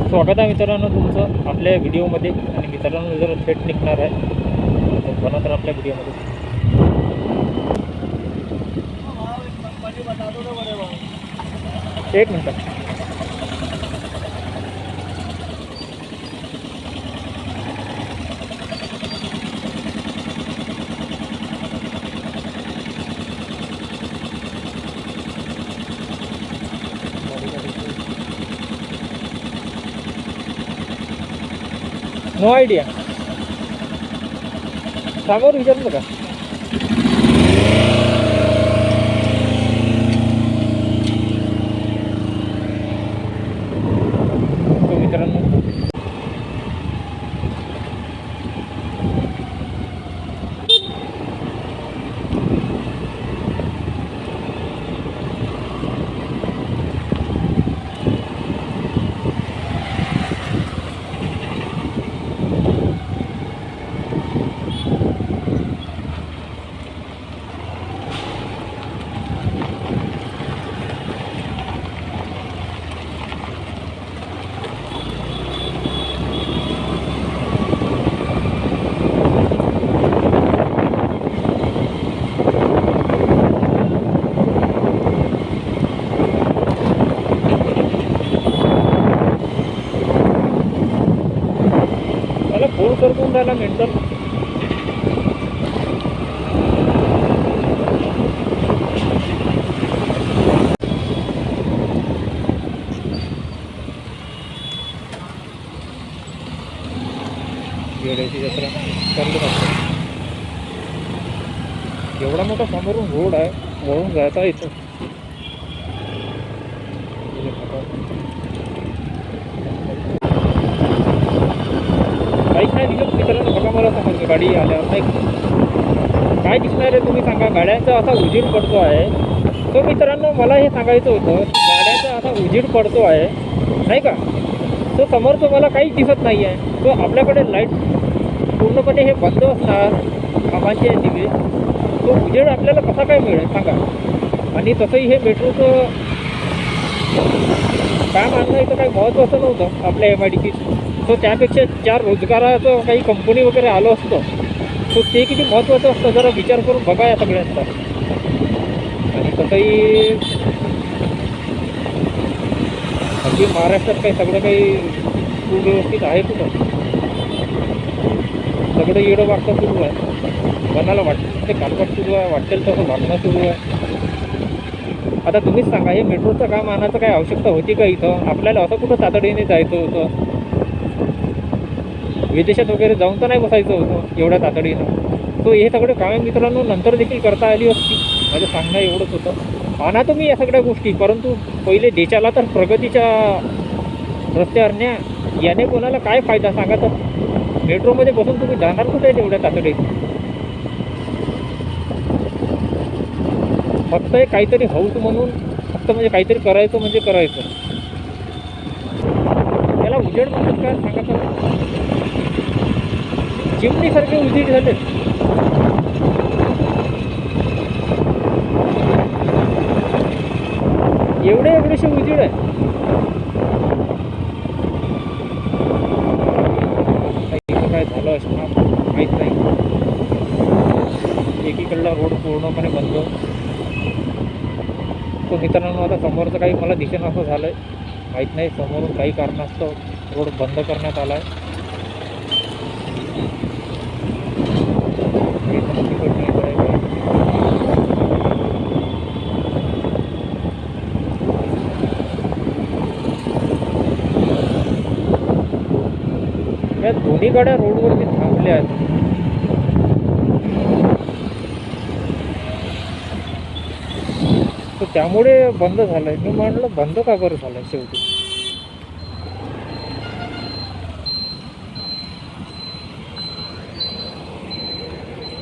स्वागत आहे मित्रांनो तुमचं आपल्या व्हिडिओमध्ये. आणि मित्रांनो जर थेट निघणार आहे तर बना तर आपल्या व्हिडिओमध्ये. एक मिनटं. নো আইডিয়া সাগর বিচার फोन करून राहिला मेंटल जत्रा एवढा मोठा समोरून रोड आहे वळून जाता येतं. बाईक मित्रांनो बघा मला समजलं गाडी आल्यावर नाही काय दिसणार आहे तुम्ही सांगा? गाड्यांचा असा उजीड पडतो आहे. तो मित्रांनो मला हे सांगायचं होतं गाड्यांचा असा उजीड पडतो आहे. नाही का? तो समोरचं मला काहीच दिसत नाही आहे. तो आपल्याकडे लाइट पूर्णपणे हे बंद असणार. कामांचे दिवे तो उजेड आपल्याला कसा काय मिळेल? सांगा. आणि तसंही हे मेट्रोचं काम आणणं इथं काही महत्त्वाचं नव्हतं आपल्या एम आय डी तर त्यापेक्षा चार रोजगाराचं काही कंपनी वगैरे आलं असतं तर ते किती महत्त्वाचं असतं जरा विचार करून बघा या सगळ्यांचा. आणि तसंही अगदी महाराष्ट्रात काही सगळं काही सुव्यवस्थित आहे कुठं? सगळं येडं वागणं सुरू आहे. मनाला वाटतं ते कालपाट सुरू आहे वाटेल तसं वागणं सुरू आहे. आता तुम्हीच सांगा हे मेट्रोचं काम आणायचं काय आवश्यकता होती का इथं? आपल्याला असं कुठं तातडीने जायचं होतं? विदेशात वगैरे जाऊन तर नाही बसायचं होतं एवढ्या तातडीनं. तो हे सगळे कामे मित्रांनो नंतर देखील करता आली असती माझं सांगणं एवढंच होतं. आणा तुम्ही या सगळ्या गोष्टी परंतु पहिले देशाला तर प्रगतीच्या रस्त्यावर न्या याने कोणाला काय फायदा? सांगा तर. मेट्रोमध्ये बसून तुम्ही जाणार कुठे तेवढ्या तातडीत? फक्त एक काहीतरी हौस म्हणून फक्त म्हणजे काहीतरी करायचं म्हणजे करायचं. त्याला उजेड म्हणतात काय सांगा तर. चिमणीसारखे उजीट झाले. एवढे एवढेसे उजीड आहे. काय झालं असणार माहीत नाही. एकीकडला रोड पूर्णपणे बंद. तो मित्रांनो आता समोरचं काही मला दिसेन असं झालं आहे माहीत नाही समोरून काही कारणास्तव रोड बंद करण्यात आला आहे या दोन्ही गाड्या रोडवरती थांबल्या आहेत. तर त्यामुळे बंद झालं आहे मी म्हटलं बंद का बरं झालं शेवटी?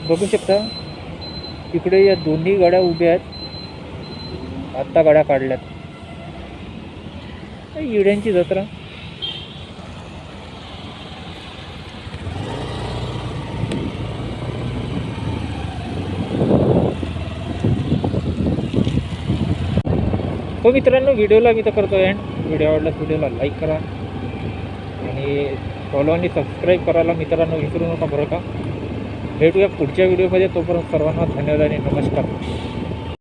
बघू शकता इकडे या दोन्ही गाड्या उभ्या आहेत. आत्ता गाड्या काढल्यात. इड्यांची जत्रा. हो मित्रांनो व्हिडिओला मी तर करतो एंड. व्हिडिओ आवडल्यास व्हिडिओला लाईक करा. आणि फॉलो आणि सबस्क्राईब करायला मित्रांनो विसरू नका बरं का? भेटूया पुढच्या व्हिडिओमध्ये तोपर्यंत सर्वांना धन्यवाद आणि नमस्कार.